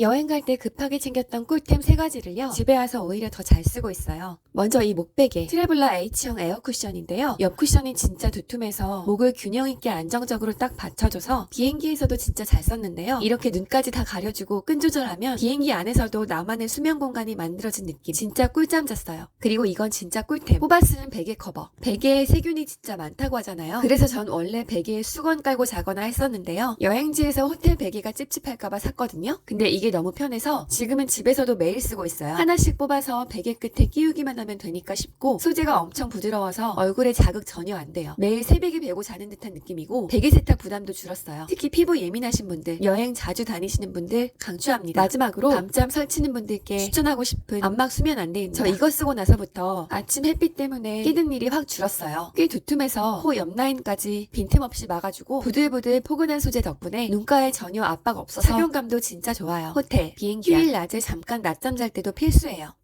여행 갈 때 급하게 챙겼던 꿀템 세 가지를요. 집에 와서 오히려 더 잘 쓰고 있어요. 먼저 이 목베개 트래블러 H형 에어 쿠션인데요. 옆 쿠션이 진짜 두툼해서 목을 균형 있게 안정적으로 딱 받쳐줘서 비행기에서도 진짜 잘 썼는데요. 이렇게 눈까지 다 가려주고 끈 조절하면 비행기 안에서도 나만의 수면 공간이 만들어진 느낌. 진짜 꿀잠 잤어요. 그리고 이건 진짜 꿀템. 뽑아 쓰는 베개 커버. 베개에 세균이 진짜 많다고 하잖아요. 그래서 전 원래 베개에 수건 깔고 자거나 했었는데요. 여행지에서 호텔 베개가 찝찝할까봐 샀거든요. 근데 이게 너무 편해서 지금은 집에서도 매일 쓰고 있어요. 하나씩 뽑아서 베개 끝에 끼우기만 하면 되니까 쉽고 소재가 엄청 부드러워서 얼굴에 자극 전혀 안 돼요. 매일 새벽에 베고 자는 듯한 느낌이고 베개 세탁 부담도 줄었어요. 특히 피부 예민하신 분들, 여행 자주 다니시는 분들 강추합니다. 마지막으로 밤잠 설치는 분들께 추천하고 싶은 안막 수면 안대입니다. 저 이거 쓰고 나서부터 아침 햇빛 때문에 끼는 일이 확 줄었어요. 꽤 두툼해서 코 옆 라인까지 빈틈없이 막아주고 부들부들 포근한 소재 덕분에 눈가에 전혀 압박 없어서 착용감도 진짜 좋아요. 호텔, 비행기, 휴일 낮에 잠깐 낮잠 잘 때도 필수예요.